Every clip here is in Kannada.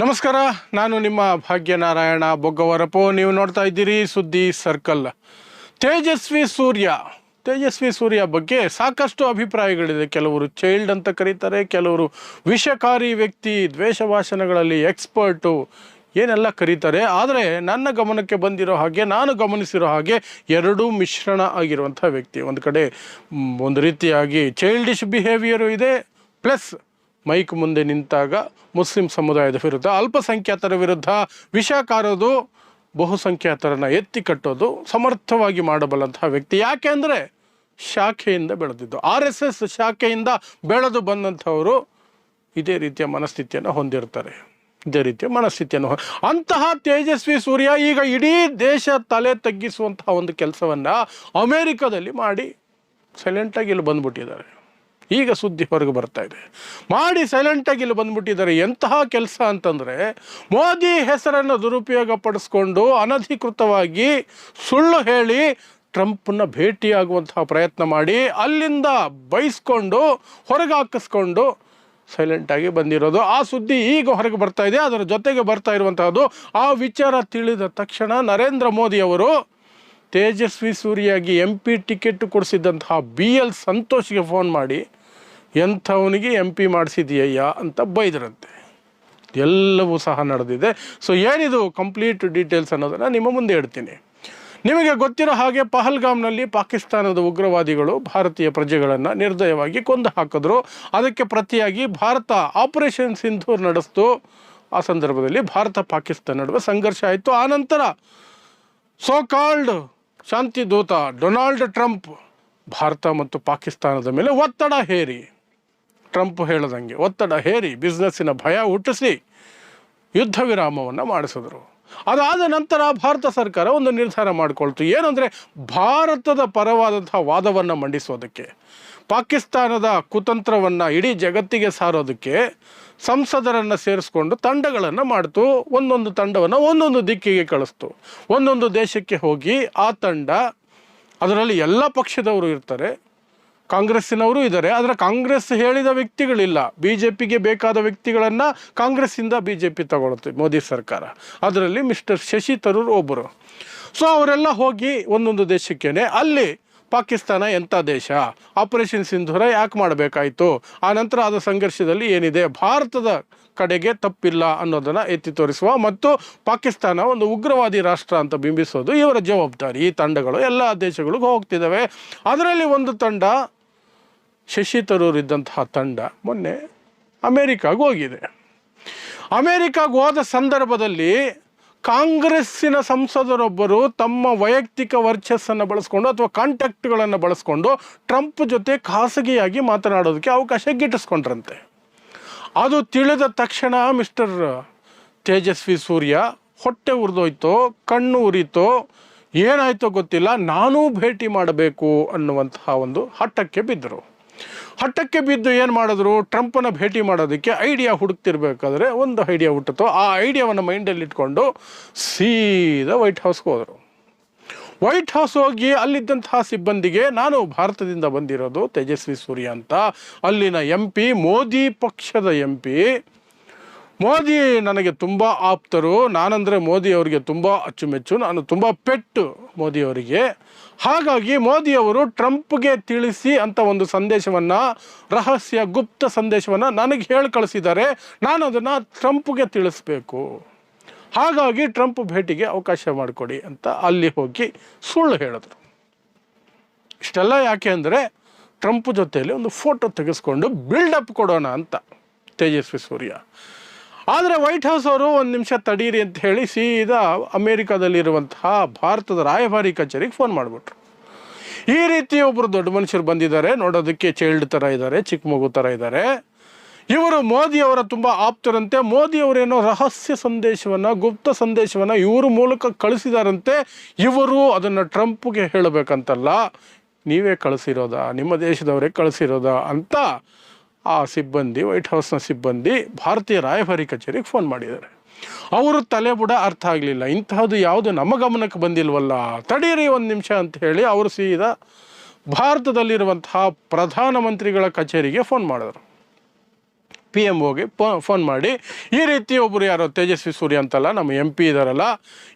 ನಮಸ್ಕಾರ, ನಾನು ನಿಮ್ಮ ಭಾಗ್ಯನಾರಾಯಣ ಬೊಗ್ಗವರಪು. ನೀವು ನೋಡ್ತಾ ಇದ್ದೀರಿ ಸುದ್ದಿ ಸರ್ಕಲ್. ತೇಜಸ್ವಿ ಸೂರ್ಯ. ತೇಜಸ್ವಿ ಸೂರ್ಯ ಬಗ್ಗೆ ಸಾಕಷ್ಟು ಅಭಿಪ್ರಾಯಗಳಿದೆ. ಕೆಲವರು ಚೈಲ್ಡ್ ಅಂತ ಕರೀತಾರೆ, ಕೆಲವರು ವಿಷಕಾರಿ ವ್ಯಕ್ತಿ ದ್ವೇಷ ಭಾಷಣಗಳಲ್ಲಿ ಎಕ್ಸ್ಪರ್ಟು, ಏನೆಲ್ಲ ಕರೀತಾರೆ. ಆದರೆ ನನ್ನ ಗಮನಕ್ಕೆ ಬಂದಿರೋ ಹಾಗೆ, ನಾನು ಗಮನಿಸಿರೋ ಹಾಗೆ ಎರಡೂ ಮಿಶ್ರಣ ಆಗಿರುವಂಥ ವ್ಯಕ್ತಿ. ಒಂದು ಕಡೆ ಒಂದು ರೀತಿಯಾಗಿ ಚೈಲ್ಡಿಶ್ ಬಿಹೇವಿಯರು ಇದೆ ಪ್ಲಸ್ ಮೈಕ್ ಮುಂದೆ ನಿಂತಾಗ ಮುಸ್ಲಿಂ ಸಮುದಾಯದ ವಿರುದ್ಧ ಅಲ್ಪಸಂಖ್ಯಾತರ ವಿರುದ್ಧ ವಿಷ ಕಾರೋದು, ಬಹುಸಂಖ್ಯಾತರನ್ನು ಎತ್ತಿ ಕಟ್ಟೋದು, ಸಮರ್ಥವಾಗಿ ಮಾಡಬಲ್ಲಂತಹ ವ್ಯಕ್ತಿ ಯಾಕೆ ಅಂದರೆ ಶಾಖೆಯಿಂದ ಬೆಳೆದಿದ್ದು. ಆರ್ ಎಸ್ ಎಸ್ ಶಾಖೆಯಿಂದ ಬೆಳೆದು ಬಂದಂಥವರು ಇದೇ ರೀತಿಯ ಮನಸ್ಥಿತಿಯನ್ನು ಹೊಂದಿರ್ತಾರೆ. ಇದೇ ರೀತಿಯ ಮನಸ್ಥಿತಿಯನ್ನು ಅಂತಹ ತೇಜಸ್ವಿ ಸೂರ್ಯ ಈಗ ಇಡೀ ದೇಶ ತಲೆ ತಗ್ಗಿಸುವಂತಹ ಒಂದು ಕೆಲಸವನ್ನು ಅಮೇರಿಕದಲ್ಲಿ ಮಾಡಿ ಸೈಲೆಂಟಾಗಿ ಇಲ್ಲಿ ಬಂದ್ಬಿಟ್ಟಿದ್ದಾರೆ. ಈಗ ಸುದ್ದಿ ಹೊರಗೆ ಬರ್ತಾ ಇದೆ. ಮಾಡಿ ಸೈಲೆಂಟಾಗಿ ಇಲ್ಲಿ ಬಂದ್ಬಿಟ್ಟಿದ್ದಾರೆ. ಎಂತಹ ಕೆಲಸ ಅಂತಂದರೆ ಮೋದಿ ಹೆಸರನ್ನು ದುರುಪಯೋಗ ಪಡಿಸ್ಕೊಂಡು ಅನಧಿಕೃತವಾಗಿ ಸುಳ್ಳು ಹೇಳಿ ಟ್ರಂಪ್ನ ಭೇಟಿಯಾಗುವಂತಹ ಪ್ರಯತ್ನ ಮಾಡಿ ಅಲ್ಲಿಂದ ಬೈಸ್ಕೊಂಡು ಹೊರಗೆ ಹಾಕಿಸ್ಕೊಂಡು ಸೈಲೆಂಟಾಗಿ ಬಂದಿರೋದು. ಆ ಸುದ್ದಿ ಈಗ ಹೊರಗೆ ಬರ್ತಾ ಇದೆ. ಅದರ ಜೊತೆಗೆ ಬರ್ತಾ ಇರುವಂತಹದ್ದು ಆ ವಿಚಾರ ತಿಳಿದ ತಕ್ಷಣ ನರೇಂದ್ರ ಮೋದಿ ಅವರು ತೇಜಸ್ವಿ ಸೂರ್ಯಾಗಿ ಎಂ ಪಿ ಟಿಕೆಟ್ ಕೊಡಿಸಿದ್ದಂತಹ ಬಿ ಎಲ್ ಸಂತೋಷ್ಗೆ ಫೋನ್ ಮಾಡಿ ಎಂಥವನಿಗೆ ಎಂ ಪಿ ಮಾಡಿಸಿದೀಯಯ್ಯ ಅಂತ ಬೈದ್ರಂತೆ. ಎಲ್ಲವೂ ಸಹ ನಡೆದಿದೆ. ಸೊ ಏನಿದು ಕಂಪ್ಲೀಟ್ ಡೀಟೇಲ್ಸ್ ಅನ್ನೋದನ್ನು ನಿಮ್ಮ ಮುಂದೆ ಇಡ್ತೀನಿ ನಿಮಗೆ ಗೊತ್ತಿರೋ ಹಾಗೆ ಪಹಲ್ಗಾಮ್ನಲ್ಲಿ ಪಾಕಿಸ್ತಾನದ ಉಗ್ರವಾದಿಗಳು ಭಾರತೀಯ ಪ್ರಜೆಗಳನ್ನು ನಿರ್ದಯವಾಗಿ ಕೊಂದು ಹಾಕಿದ್ರು. ಅದಕ್ಕೆ ಪ್ರತಿಯಾಗಿ ಭಾರತ ಆಪರೇಷನ್ ಸಿಂಧೂರ್ ನಡೆಸ್ತು. ಆ ಸಂದರ್ಭದಲ್ಲಿ ಭಾರತ ಪಾಕಿಸ್ತಾನ ನಡುವೆ ಸಂಘರ್ಷ ಆಯಿತು. ಆನಂತರ ಸೋ ಕಾಲ್ಡ್ ಶಾಂತಿ ದೂತ ಡೊನಾಲ್ಡ್ ಟ್ರಂಪ್ ಭಾರತ ಮತ್ತು ಪಾಕಿಸ್ತಾನದ ಮೇಲೆ ಒತ್ತಡ ಹೇರಿ. ಟ್ರಂಪ್ ಹೇಳದಂಗೆ, ಒತ್ತಡ ಹೇರಿ, ಬಿಸ್ನೆಸ್ಸಿನ ಭಯ ಹುಟ್ಟಿಸಿ ಯುದ್ಧ ವಿರಾಮವನ್ನು ಮಾಡಿಸಿದ್ರು. ಅದಾದ ನಂತರ ಭಾರತ ಸರ್ಕಾರ ಒಂದು ನಿರ್ಧಾರ ಮಾಡಿಕೊಳ್ತು. ಏನಂದರೆ, ಭಾರತದ ಪರವಾದಂತಹ ವಾದವನ್ನು ಮಂಡಿಸೋದಕ್ಕೆ, ಪಾಕಿಸ್ತಾನದ ಕುತಂತ್ರವನ್ನು ಇಡೀ ಜಗತ್ತಿಗೆ ಸಾರೋದಕ್ಕೆ ಸಂಸದರನ್ನು ಸೇರಿಸ್ಕೊಂಡು ತಂಡಗಳನ್ನು ಮಾಡ್ತು. ಒಂದೊಂದು ತಂಡವನ್ನು ಒಂದೊಂದು ದಿಕ್ಕಿಗೆ ಕಳಿಸ್ತು. ಒಂದೊಂದು ದೇಶಕ್ಕೆ ಹೋಗಿ ಆ ತಂಡ, ಅದರಲ್ಲಿ ಎಲ್ಲ ಪಕ್ಷದವರು ಇರ್ತಾರೆ. ಕಾಂಗ್ರೆಸ್ಸಿನವರು ಇದ್ದಾರೆ. ಆದರೆ ಕಾಂಗ್ರೆಸ್ ಹೇಳಿದ ವ್ಯಕ್ತಿಗಳಿಲ್ಲ. ಬಿ ಜೆ ಪಿಗೆ ಬೇಕಾದ ವ್ಯಕ್ತಿಗಳನ್ನು ಕಾಂಗ್ರೆಸ್ಸಿಂದ ಬಿ ಜೆ ಪಿ ತಗೊಳುತ್ತೆ, ಮೋದಿ ಸರ್ಕಾರ. ಅದರಲ್ಲಿ ಮಿಸ್ಟರ್ ಶಶಿ ತರೂರ್ ಒಬ್ಬರು ಸೊ ಅವರೆಲ್ಲ ಹೋಗಿ ಒಂದೊಂದು ದೇಶಕ್ಕೇನೆ, ಅಲ್ಲಿ ಪಾಕಿಸ್ತಾನ ಎಂಥ ದೇಶ? ಆಪರೇಷನ್ ಸಿಂಧೂರ ಯಾಕೆ ಮಾಡಬೇಕಾಯಿತು? ಆ ನಂತರ ಆದ ಸಂಘರ್ಷದಲ್ಲಿ ಏನಿದೆ? ಭಾರತದ ಕಡೆಗೆ ತಪ್ಪಿಲ್ಲ ಅನ್ನೋದನ್ನು ಎತ್ತಿ ತೋರಿಸುವ ಮತ್ತು ಪಾಕಿಸ್ತಾನ ಒಂದು ಉಗ್ರವಾದಿ ರಾಷ್ಟ್ರ ಅಂತ ಬಿಂಬಿಸೋದು ಇವರ ಜವಾಬ್ದಾರಿ. ಈ ತಂಡಗಳು ಎಲ್ಲ ದೇಶಗಳಿಗೂ ಹೋಗ್ತಿದ್ದಾವೆ. ಅದರಲ್ಲಿ ಒಂದು ತಂಡ ಶಶಿ ತರೂರ್ ಇದ್ದಂತಹ ತಂಡ ಮೊನ್ನೆ ಅಮೇರಿಕಾಗೆ ಹೋಗಿದೆ. ಅಮೇರಿಕಾಗೆ ಹೋದ ಸಂದರ್ಭದಲ್ಲಿ ಕಾಂಗ್ರೆಸ್ಸಿನ ಸಂಸದರೊಬ್ಬರು ತಮ್ಮ ವೈಯಕ್ತಿಕ ವರ್ಚಸ್ಸನ್ನು ಬಳಸ್ಕೊಂಡು ಅಥವಾ ಕಾಂಟ್ಯಾಕ್ಟ್ಗಳನ್ನು ಬಳಸ್ಕೊಂಡು ಟ್ರಂಪ್ ಜೊತೆ ಖಾಸಗಿಯಾಗಿ ಮಾತನಾಡೋದಕ್ಕೆ ಅವಕಾಶ ಗಿಟ್ಟಿಸ್ಕೊಂಡ್ರಂತೆ. ಅದು ತಿಳಿದ ತಕ್ಷಣ ಮಿಸ್ಟರ್ ತೇಜಸ್ವಿ ಸೂರ್ಯ ಹೊಟ್ಟೆ ಉರಿದೋಯ್ತೋ, ಕಣ್ಣು ಉರಿತೋ, ಏನಾಯ್ತೋ ಗೊತ್ತಿಲ್ಲ, ನಾನೂ ಭೇಟಿ ಮಾಡಬೇಕು ಅನ್ನುವಂತಹ ಒಂದು ಹಟ್ಟಕ್ಕೆ ಬಿದ್ದರು. ಹಟ್ಟಕ್ಕೆ ಬಿದ್ದು ಏನು ಮಾಡಿದ್ರು? ಟ್ರಂಪನ್ನು ಭೇಟಿ ಮಾಡೋದಕ್ಕೆ ಐಡಿಯಾ ಹುಡುಕ್ತಿರ್ಬೇಕಾದ್ರೆ ಒಂದು ಐಡಿಯಾ ಹುಟ್ಟಿತು. ಆ ಐಡಿಯಾವನ್ನು ಮೈಂಡಲ್ಲಿ ಇಟ್ಕೊಂಡು ಸೀದಾ ವೈಟ್ ಹೌಸ್ಗೆ ಹೋದರು. ವೈಟ್ ಹೌಸ್ ಹೋಗಿ ಅಲ್ಲಿದ್ದಂತಹ ಸಿಬ್ಬಂದಿಗೆ ನಾನು ಭಾರತದಿಂದ ಬಂದಿರೋದು ತೇಜಸ್ವಿ ಸೂರ್ಯ ಅಂತ. ಅಲ್ಲಿನ ಎಂ ಪಿ ಮೋದಿ ಪಕ್ಷದ ಎಂ ಪಿ ಮೋದಿ ನನಗೆ ತುಂಬ ಆಪ್ತರು. ನಾನಂದರೆ ಮೋದಿ ಅವರಿಗೆ ತುಂಬ ಅಚ್ಚುಮೆಚ್ಚು. ನಾನು ತುಂಬ ಪೆಟ್ಟು ಮೋದಿಯವರಿಗೆ ಹಾಗಾಗಿ ಮೋದಿಯವರು ಟ್ರಂಪ್ಗೆ ತಿಳಿಸಿ ಅಂತ ಒಂದು ಸಂದೇಶವನ್ನು, ರಹಸ್ಯ ಗುಪ್ತ ಸಂದೇಶವನ್ನು ನನಗೆ ಹೇಳಿ ಕಳಿಸಿದ್ದಾರೆ. ನಾನು ಅದನ್ನು ಟ್ರಂಪ್ಗೆ ತಿಳಿಸ್ಬೇಕು. ಹಾಗಾಗಿ ಟ್ರಂಪ್ ಭೇಟಿಗೆ ಅವಕಾಶ ಮಾಡಿಕೊಡಿ ಅಂತ ಅಲ್ಲಿ ಹೋಗಿ ಸುಳ್ಳು ಹೇಳಿದ್ರು. ಇಷ್ಟೆಲ್ಲ ಯಾಕೆ ಅಂದರೆ ಟ್ರಂಪ್ ಜೊತೆಯಲ್ಲಿ ಒಂದು ಫೋಟೋ ತೆಗೆಸ್ಕೊಂಡು ಬಿಲ್ಡಪ್ ಕೊಡೋಣ ಅಂತ ತೇಜಸ್ವಿ ಸೂರ್ಯ. ಆದರೆ ವೈಟ್ ಹೌಸ್ ಅವರು ಒಂದು ನಿಮಿಷ ತಡೀರಿ ಅಂತ ಹೇಳಿ ಸೀದಾ ಅಮೇರಿಕಾದಲ್ಲಿರುವಂತಹ ಭಾರತದ ರಾಯಭಾರಿ ಕಚೇರಿಗೆ ಫೋನ್ ಮಾಡಿಬಿಟ್ರು. ಈ ರೀತಿ ಒಬ್ಬರು ದೊಡ್ಡ ಮನುಷ್ಯರು ಬಂದಿದ್ದಾರೆ, ನೋಡೋದಕ್ಕೆ ಚೈಲ್ಡ್ ಥರ ಇದ್ದಾರೆ ಚಿಕ್ಕ ಮಗು ಥರ ಇದ್ದಾರೆ. ಇವರು ಮೋದಿಯವರ ತುಂಬ ಆಪ್ತರಂತೆ. ಮೋದಿಯವರೇನೋ ರಹಸ್ಯ ಸಂದೇಶವನ್ನು, ಗುಪ್ತ ಸಂದೇಶವನ್ನು ಇವರ ಮೂಲಕ ಕಳಿಸಿದಾರಂತೆ. ಇವರು ಅದನ್ನು ಟ್ರಂಪ್ಗೆ ಹೇಳಬೇಕಂತಲ್ಲ, ನೀವೇ ಕಳಿಸಿರೋದಾ? ನಿಮ್ಮ ದೇಶದವರೇ ಕಳಿಸಿರೋದಾ ಅಂತ ಆ ಸಿಬ್ಬಂದಿ, ವೈಟ್ ಹೌಸ್ನ ಸಿಬ್ಬಂದಿ ಭಾರತೀಯ ರಾಯಭಾರಿ ಕಚೇರಿಗೆ ಫೋನ್ ಮಾಡಿದ್ದಾರೆ. ಅವರು ತಲೆ ಬುಡ ಅರ್ಥ ಆಗಲಿಲ್ಲ. ಇಂತಹದ್ದು ಯಾವುದು ನಮ್ಮ ಗಮನಕ್ಕೆ ಬಂದಿಲ್ವಲ್ಲ? ತಡೀರಿ ಒಂದು ನಿಮಿಷ ಅಂತ ಹೇಳಿ ಅವರು ಸೀದಾ ಭಾರತದಲ್ಲಿರುವಂತಹ ಪ್ರಧಾನಮಂತ್ರಿಗಳ ಕಚೇರಿಗೆ ಫೋನ್ ಮಾಡಿದ್ರು. ಪಿ ಎಂ ಓಗೆ ಫೋನ್ ಮಾಡಿ, ಈ ರೀತಿ ಒಬ್ಬರು ಯಾರೋ ತೇಜಸ್ವಿ ಸೂರ್ಯ ಅಂತಲ್ಲ, ನಮ್ಮ ಎಂ ಪಿ ಇದಾರಲ್ಲ,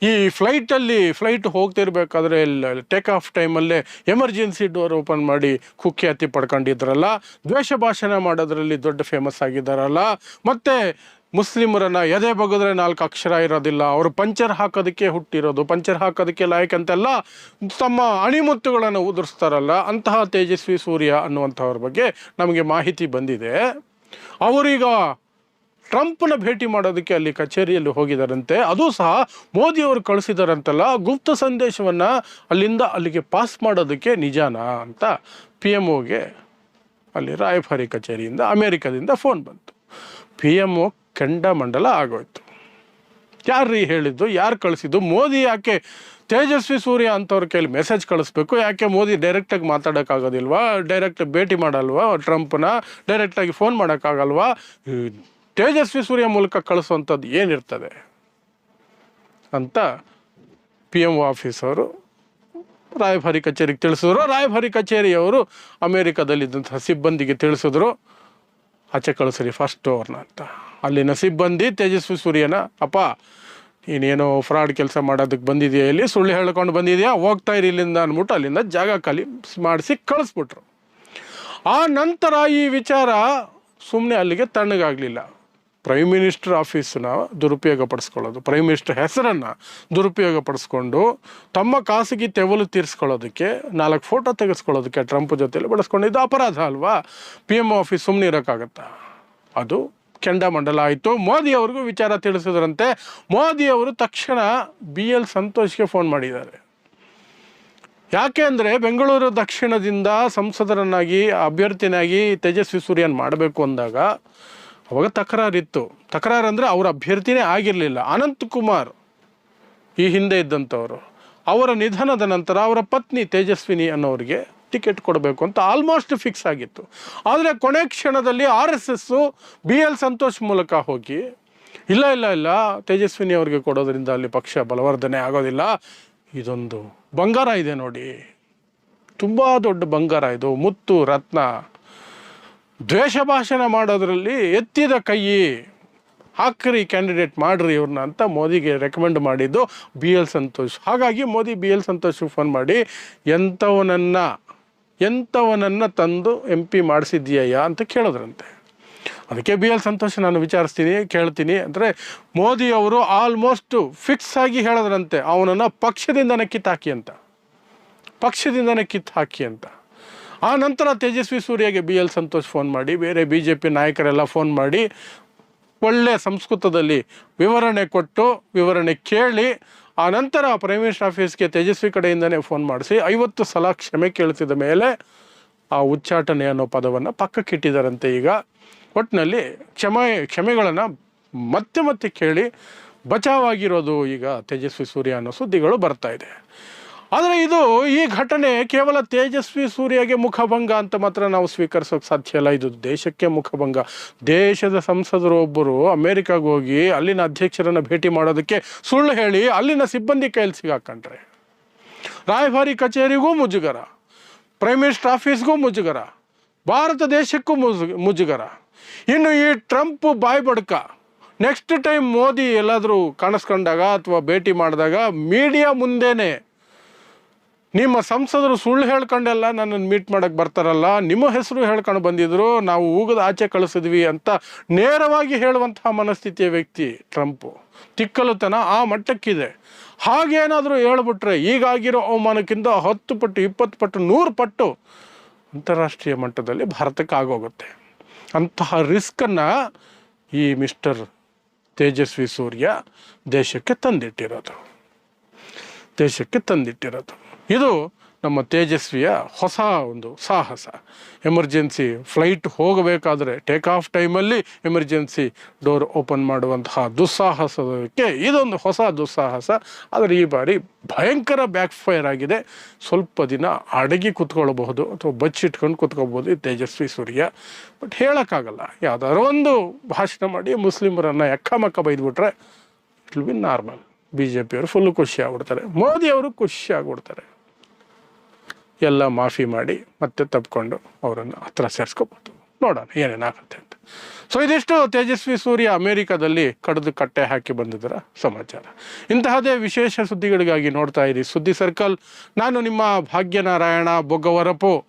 ಈ ಫ್ಲೈಟಲ್ಲಿ ಫ್ಲೈಟ್ ಹೋಗ್ತಿರ್ಬೇಕಾದ್ರೆ ಟೇಕ್ ಆಫ್ ಟೈಮಲ್ಲೇ ಎಮರ್ಜೆನ್ಸಿ ಡೋರ್ ಓಪನ್ ಮಾಡಿ ಕುಖ್ಯಾತಿ ಪಡ್ಕೊಂಡಿದ್ರಲ್ಲ, ದ್ವೇಷ ಭಾಷಣ ಮಾಡೋದ್ರಲ್ಲಿ ದೊಡ್ಡ ಫೇಮಸ್ ಆಗಿದ್ದಾರಲ್ಲ, ಮತ್ತು ಮುಸ್ಲಿಮರನ್ನ ಎದೆ ಬಗದ್ರೆ ನಾಲ್ಕು ಅಕ್ಷರ ಇರೋದಿಲ್ಲ, ಅವರು ಪಂಚರ್ ಹಾಕೋದಕ್ಕೆ ಹುಟ್ಟಿರೋದು, ಪಂಚರ್ ಹಾಕೋದಕ್ಕೆ ಲಾಯಕ್ ಅಂತೆಲ್ಲ ತಮ್ಮ ಅಣಿಮುತ್ತುಗಳನ್ನು ಉದುರಿಸ್ತಾರಲ್ಲ, ಅಂತಹ ತೇಜಸ್ವಿ ಸೂರ್ಯ ಅನ್ನುವಂಥವ್ರ ಬಗ್ಗೆ ನಮಗೆ ಮಾಹಿತಿ ಬಂದಿದೆ. ಅವರೀಗ ಟ್ರಂಪ್ನ ಭೇಟಿ ಮಾಡೋದಕ್ಕೆ ಅಲ್ಲಿ ಕಚೇರಿಯಲ್ಲಿ ಹೋಗಿದಾರಂತೆ. ಅದು ಸಹ ಮೋದಿಯವರು ಕಳಿಸಿದಾರಂತಲ್ಲ. ಗುಪ್ತ ಸಂದೇಶವನ್ನು ಅಲ್ಲಿಂದ ಅಲ್ಲಿಗೆ ಪಾಸ್ ಮಾಡೋದಕ್ಕೆ ನಿಜಾನಾ ಅಂತ ಪಿ ಎಂ ಒಗೆ ಅಲ್ಲಿ ರಾಯಭಾರಿ ಕಚೇರಿಯಿಂದ ಅಮೇರಿಕದಿಂದ ಫೋನ್ ಬಂತು. ಪಿ ಎಂ ಒ ಕೆಂಡಮಂಡಲ ಆಗೋಯ್ತು. ಯಾರ್ರೀ ಹೇಳಿದ್ದು, ಯಾರು ಕಳಿಸಿದ್ದು? ಮೋದಿ ಯಾಕೆ ತೇಜಸ್ವಿ ಸೂರ್ಯ ಅಂತವ್ರ ಕೈಲಿ ಮೆಸೇಜ್ ಕಳಿಸ್ಬೇಕು? ಯಾಕೆ ಮೋದಿ ಡೈರೆಕ್ಟಾಗಿ ಮಾತಾಡೋಕ್ಕಾಗೋದಿಲ್ವಾ? ಡೈರೆಕ್ಟ್ ಭೇಟಿ ಮಾಡಲ್ವಾ ಟ್ರಂಪ್ನ? ಡೈರೆಕ್ಟಾಗಿ ಫೋನ್ ಮಾಡೋಕ್ಕಾಗಲ್ವಾ? ತೇಜಸ್ವಿ ಸೂರ್ಯ ಮೂಲಕ ಕಳಿಸುವಂಥದ್ದು ಏನಿರ್ತದೆ? ಅಂತ ಪಿ ಎಂ ಆಫೀಸ್ ಅವರು, ರಾಯಭಾರಿ ಕಚೇರಿಗೆ ತಿಳಿಸಿದ್ರು. ರಾಯಭಾರಿ ಕಚೇರಿಯವರು ಅಮೇರಿಕಾದಲ್ಲಿದ್ದಂಥ ಸಿಬ್ಬಂದಿಗೆ ತಿಳಿಸಿದ್ರು. ಆಚೆ ಕಳಿಸ್ರಿ ಫಸ್ಟ್ ಅವ್ರನ್ನ ಅಂತ. ಅಲ್ಲಿನ ಬಂದು ತೇಜಸ್ವಿ ಸೂರ್ಯನ, ಅಪ್ಪ, ನೀನೇನೋ ಫ್ರಾಡ್ ಕೆಲಸ ಮಾಡೋದಕ್ಕೆ ಬಂದಿದೆಯಾ ಇಲ್ಲಿ? ಸುಳ್ಳು ಹೇಳ್ಕೊಂಡು ಬಂದಿದೆಯಾ? ಹೋಗ್ತಾ ಇರಿ ಇಲ್ಲಿಂದ ಅಂದ್ಬಿಟ್ಟು ಅಲ್ಲಿಂದ ಜಾಗ ಖಾಲಿ ಮಾಡಿಸಿ ಕಳಿಸ್ಬಿಟ್ರು. ಆ ನಂತರ ಈ ವಿಚಾರ ಸುಮ್ಮನೆ ಅಲ್ಲಿಗೆ ತಣ್ಣಗಾಗಲಿಲ್ಲ. ಪ್ರೈಮ್ ಮಿನಿಸ್ಟರ್ ಆಫೀಸನ್ನ ದುರುಪಯೋಗ ಪಡಿಸ್ಕೊಳ್ಳೋದು ಪ್ರೈಮ್ ಮಿನಿಸ್ಟರ್ ಹೆಸರನ್ನು ದುರುಪಯೋಗ ಪಡಿಸ್ಕೊಂಡು ತಮ್ಮ ಖಾಸಗಿ ತೆವಲು ತೀರಿಸ್ಕೊಳ್ಳೋದಕ್ಕೆ ನಾಲ್ಕು ಫೋಟೋ ತೆಗೆಸ್ಕೊಳ್ಳೋದಕ್ಕೆ ಟ್ರಂಪ್ ಜೊತೆಯಲ್ಲಿ ಬಳಸ್ಕೊಂಡಿದ್ದು ಅಪರಾಧ ಅಲ್ವಾ? ಪಿ ಎಂ ಆಫೀಸ್ ಸುಮ್ಮನೆ ಇರೋಕ್ಕಾಗತ್ತಾ? ಅದು ಕೆಂಡಮಂಡಲ ಆಯಿತು. ಮೋದಿ ಅವ್ರಿಗೂ ವಿಚಾರ ತಿಳಿಸಿದ್ರಂತೆ. ಮೋದಿ ಅವರು ತಕ್ಷಣ ಬಿ ಎಲ್ ಸಂತೋಷ್ಗೆ ಫೋನ್ ಮಾಡಿದ್ದಾರೆ. ಯಾಕೆ ಅಂದರೆ ಬೆಂಗಳೂರು ದಕ್ಷಿಣದಿಂದ ಸಂಸದರನ್ನಾಗಿ, ಅಭ್ಯರ್ಥಿನಾಗಿ ತೇಜಸ್ವಿ ಸೂರ್ಯನ್ ಮಾಡಬೇಕು ಅಂದಾಗ ಅವಾಗ ತಕರಾರಿತ್ತು. ತಕರಾರು ಅಂದರೆ ಅವರ ಅಭ್ಯರ್ಥಿನೇ ಆಗಿರಲಿಲ್ಲ. ಅನಂತ್ ಕುಮಾರ್ ಈ ಹಿಂದೆ ಇದ್ದಂಥವರು. ಅವರ ನಿಧನದ ನಂತರ ಅವರ ಪತ್ನಿ ತೇಜಸ್ವಿನಿ ಅನ್ನೋರಿಗೆ ಟಿಕೆಟ್ ಕೊಡಬೇಕು ಅಂತ ಆಲ್ಮೋಸ್ಟ್ ಫಿಕ್ಸ್ ಆಗಿತ್ತು. ಆದರೆ ಕೊನೆ ಕ್ಷಣದಲ್ಲಿ R S S B L Santosh ಮೂಲಕ ಹೋಗಿ, ಇಲ್ಲ ಇಲ್ಲ ಇಲ್ಲ, ತೇಜಸ್ವಿನಿ ಅವರಿಗೆ ಕೊಡೋದ್ರಿಂದ ಅಲ್ಲಿ ಪಕ್ಷ ಬಲವರ್ಧನೆ ಆಗೋದಿಲ್ಲ. ಇದೊಂದು ಬಂಗಾರ ಇದೆ ನೋಡಿ. ತುಂಬ ದೊಡ್ಡ ಬಂಗಾರ ಇದು. ಮುತ್ತು, ರತ್ನ, ದ್ವೇಷ ಭಾಷಣ ಮಾಡೋದ್ರಲ್ಲಿ ಎತ್ತಿದ ಕೈ, ಹಾಕ್ರಿ ಕ್ಯಾಂಡಿಡೇಟ್ ಮಾಡ್ರಿ ಇವ್ರನ್ನ ಅಂತ ಮೋದಿಗೆ ರೆಕಮೆಂಡ್ ಮಾಡಿದ್ದು ಬಿ ಎಲ್ ಸಂತೋಷ್. ಹಾಗಾಗಿ Modi B L Santosh phone ಮಾಡಿ, ಎಂಥವನನ್ನ ಎಂಥವನನ್ನ ತಂದು ಎಂ ಪಿ ಮಾಡಿಸಿದ್ಯಯ್ಯ ಅಂತ ಕೇಳಿದ್ರಂತೆ. ಅದಕ್ಕೆ ಬಿ ಎಲ್ ಸಂತೋಷ್ ನಾನು ವಿಚಾರಿಸ್ತೀನಿ, ಕೇಳ್ತೀನಿ. ಅಂದರೆ ಮೋದಿ ಅವರು ಆಲ್ಮೋಸ್ಟ್ ಫಿಕ್ಸ್ ಆಗಿ ಹೇಳಿದ್ರಂತೆ, ಅವನನ್ನು ಪಕ್ಷದಿಂದನೇ ಕಿತ್ತಾಕಿ ಅಂತ. ಪಕ್ಷದಿಂದನೇ ಕಿತ್ತು ಹಾಕಿ ಅಂತ. ಆ ನಂತರ ತೇಜಸ್ವಿ ಸೂರ್ಯಗೆ ಬಿ ಎಲ್ ಸಂತೋಷ್ ಫೋನ್ ಮಾಡಿ, ಬೇರೆ ಬಿ ಜೆ ಪಿ ನಾಯಕರೆಲ್ಲ ಫೋನ್ ಮಾಡಿ, ಒಳ್ಳೆ ಸಂಸ್ಕೃತದಲ್ಲಿ ವಿವರಣೆ ಕೊಟ್ಟು, ವಿವರಣೆ ಕೇಳಿ ಆ ನಂತರ ಪ್ರೈಮ್ ಮಿನಿಸ್ಟರ್ ಆಫೀಸ್ಗೆ ತೇಜಸ್ವಿ ಕಡೆಯಿಂದನೇ ಫೋನ್ ಮಾಡಿಸಿ ಐವತ್ತು ಸಲ ಕ್ಷಮೆ ಕೇಳ್ತಿದ್ದ ಮೇಲೆ ಆ ಉಚ್ಚಾಟನೆ ಅನ್ನೋ ಪದವನ್ನು ಪಕ್ಕಕ್ಕಿಟ್ಟಿದ್ದಾರಂತೆ ಈಗ. ಒಟ್ಟಿನಲ್ಲಿ ಕ್ಷಮೆ, ಕ್ಷಮೆಗಳನ್ನು ಮತ್ತೆ ಮತ್ತೆ ಕೇಳಿ ಬಚಾವಾಗಿರೋದು ಈಗ ತೇಜಸ್ವಿ ಸೂರ್ಯ ಅನ್ನೋ ಸುದ್ದಿಗಳು ಬರ್ತಾ ಇದೆ. ಆದರೆ ಇದು ಈ ಘಟನೆ ಕೇವಲ ತೇಜಸ್ವಿ ಸೂರ್ಯಗೆ ಮುಖಭಂಗ ಅಂತ ಮಾತ್ರ ನಾವು ಸ್ವೀಕರಿಸೋಕೆ ಸಾಧ್ಯ ಇಲ್ಲ. ಇದು ದೇಶಕ್ಕೆ ಮುಖಭಂಗ. ದೇಶದ ಸಂಸದರು ಒಬ್ಬರು ಅಮೇರಿಕಾಗೆ ಹೋಗಿ ಅಲ್ಲಿನ ಅಧ್ಯಕ್ಷರನ್ನು ಭೇಟಿ ಮಾಡೋದಕ್ಕೆ ಸುಳ್ಳು ಹೇಳಿ ಅಲ್ಲಿನ ಸಿಬ್ಬಂದಿ ಕೈಲ್ಸಿಗೆ ಸಿಗಾಕೊಂಡ್ರೆ. ರಾಯಭಾರಿ ಕಚೇರಿಗೂ ಮುಜುಗರ. ಪ್ರೈಮ್ ಮಿನಿಸ್ಟರ್ ಆಫೀಸ್ಗೂ ಮುಜುಗರ. ಭಾರತ ದೇಶಕ್ಕೂ ಮುಜು, ಮುಜುಗರ. ಇನ್ನು ಈ ಟ್ರಂಪ್ ಬಾಯ್ ಬಡ್ಕ ನೆಕ್ಸ್ಟ್ ಟೈಮ್ ಮೋದಿ ಎಲ್ಲಾದರೂ ಕಾಣಿಸ್ಕೊಂಡಾಗ ಅಥವಾ ಭೇಟಿ ಮಾಡಿದಾಗ ಮೀಡಿಯಾ ಮುಂದೆನೇ ನಿಮ್ಮ ಸಂಸದರು ಸುಳ್ಳು ಹೇಳ್ಕೊಂಡೆಲ್ಲ ನನ್ನನ್ನು ಮೀಟ್ ಮಾಡಕ್ಕೆ ಬರ್ತಾರಲ್ಲ, ನಿಮ್ಮ ಹೆಸರು ಹೇಳ್ಕೊಂಡು ಬಂದಿದ್ರು, ನಾವು ಊಗದ ಆಚೆ ಕಳಿಸಿದ್ವಿ ಅಂತ ನೇರವಾಗಿ ಹೇಳುವಂತಹ ಮನಸ್ಥಿತಿಯ ವ್ಯಕ್ತಿ ಟ್ರಂಪು. ತಿಕ್ಕಲುತನ ಆ ಮಟ್ಟಕ್ಕಿದೆ. ಹಾಗೇನಾದರೂ ಹೇಳ್ಬಿಟ್ರೆ ಈಗಾಗಿರೋ ಅವಮಾನಕ್ಕಿಂತ ಹತ್ತು ಪಟ್ಟು, ಇಪ್ಪತ್ತು ಪಟ್ಟು, ನೂರು ಪಟ್ಟು ಅಂತಾರಾಷ್ಟ್ರೀಯ ಮಟ್ಟದಲ್ಲಿ ಭಾರತಕ್ಕೆ ಆಗೋಗುತ್ತೆ. ಅಂತಹ ರಿಸ್ಕನ್ನು ಈ ಮಿಸ್ಟರ್ ತೇಜಸ್ವಿ ಸೂರ್ಯ ದೇಶಕ್ಕೆ ತಂದಿಟ್ಟಿರೋದು. ದೇಶಕ್ಕೆ ತಂದಿಟ್ಟಿರೋದು. ಇದು ನಮ್ಮ ತೇಜಸ್ವಿಯ ಹೊಸ ಒಂದು ಸಾಹಸ. ಎಮರ್ಜೆನ್ಸಿ ಫ್ಲೈಟ್ ಹೋಗಬೇಕಾದ್ರೆ ಟೇಕ್ ಆಫ್ ಟೈಮಲ್ಲಿ ಎಮರ್ಜೆನ್ಸಿ ಡೋರ್ ಓಪನ್ ಮಾಡುವಂತಹ ದುಸ್ಸಾಹಸಕ್ಕೆ ಇದೊಂದು ಹೊಸ ದುಸ್ಸಾಹಸ. ಆದರೆ ಈ ಬಾರಿ ಭಯಂಕರ ಬ್ಯಾಕ್ ಫೈರ್ ಆಗಿದೆ. ಸ್ವಲ್ಪ ದಿನ ಅಡಗಿ ಕುತ್ಕೊಳ್ಬಹುದು ಅಥವಾ ಬಚ್ಚಿಟ್ಕೊಂಡು ಕೂತ್ಕೋಬೋದು ಈ ತೇಜಸ್ವಿ ಸೂರ್ಯ. ಬಟ್ ಹೇಳೋಕ್ಕಾಗಲ್ಲ. ಯಾವುದಾದ್ರು ಒಂದು ಭಾಷಣ ಮಾಡಿ ಮುಸ್ಲಿಮರನ್ನು ಎಕ್ಕಮಕ್ಕ ಬೈದ್ಬಿಟ್ರೆ it will be normal B J ಪಿಯವರು ಫುಲ್ಲು ಖುಷಿ ಆಗ್ಬಿಡ್ತಾರೆ. ಮೋದಿಯವರು ಖುಷಿ ಆಗ್ಬಿಡ್ತಾರೆ. ಎಲ್ಲ ಮಾಫಿ ಮಾಡಿ ಮತ್ತೆ ತಪ್ಕೊಂಡು ಅವರನ್ನು ಹತ್ರ ಸೇರಿಸ್ಕೋಬೋದು. ನೋಡೋಣ ಏನೇನಾಗುತ್ತೆ ಅಂತ. ಸೊ ಇದಿಷ್ಟು ತೇಜಸ್ವಿ ಸೂರ್ಯ ಅಮೆರಿಕದಲ್ಲಿ ಕಡಿದು ಕಟ್ಟೆ ಹಾಕಿ ಬಂದಿದ್ದರ ಸಮಾಚಾರ. ಇಂತಹದೇ ವಿಶೇಷ ಸುದ್ದಿಗಳಿಗಾಗಿ ನೋಡ್ತಾ ಇರಿ. ಸುದ್ದಿ ಸರ್ಕಲ್, ನಾನು ನಿಮ್ಮ ಭಾಗ್ಯನಾರಾಯಣ ಬೊಗ್ಗವರಪು